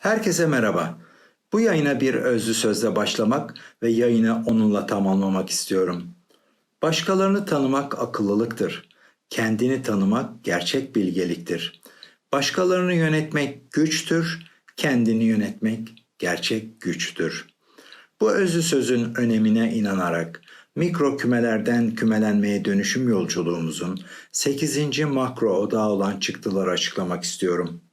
Herkese merhaba. Bu yayına bir özlü sözle başlamak ve yayını onunla tamamlamak istiyorum. Başkalarını tanımak akıllılıktır. Kendini tanımak gerçek bilgeliktir. Başkalarını yönetmek güçtür, kendini yönetmek gerçek güçtür. Bu özlü sözün önemine inanarak mikro kümelerden kümelenmeye dönüşüm yolculuğumuzun 8. makro odağı olan çıktıları açıklamak istiyorum.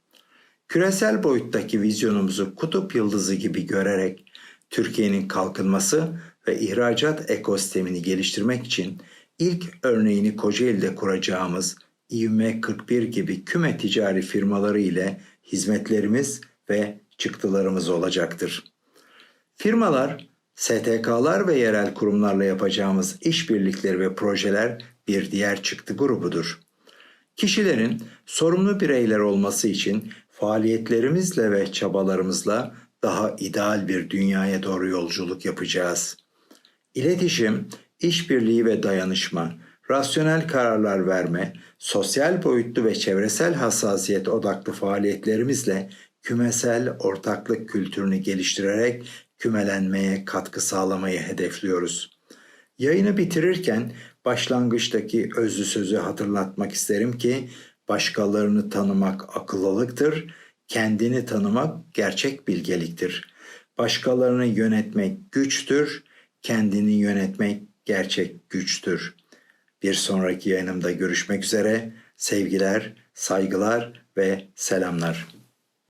Küresel boyuttaki vizyonumuzu kutup yıldızı gibi görerek Türkiye'nin kalkınması ve ihracat ekosistemini geliştirmek için ilk örneğini Kocaeli'de kuracağımız İVM 41 gibi küme ticari firmaları ile hizmetlerimiz ve çıktılarımız olacaktır. Firmalar, STK'lar ve yerel kurumlarla yapacağımız işbirlikleri ve projeler bir diğer çıktı grubudur. Kişilerin sorumlu bireyler olması için faaliyetlerimizle ve çabalarımızla daha ideal bir dünyaya doğru yolculuk yapacağız. İletişim, işbirliği ve dayanışma, rasyonel kararlar verme, sosyal boyutlu ve çevresel hassasiyet odaklı faaliyetlerimizle kümesel ortaklık kültürünü geliştirerek kümelenmeye katkı sağlamayı hedefliyoruz. Yayını bitirirken başlangıçtaki özlü sözü hatırlatmak isterim ki başkalarını tanımak akıllılıktır, kendini tanımak gerçek bilgeliktir. Başkalarını yönetmek güçtür, kendini yönetmek gerçek güçtür. Bir sonraki yayınımda görüşmek üzere. Sevgiler, saygılar ve selamlar.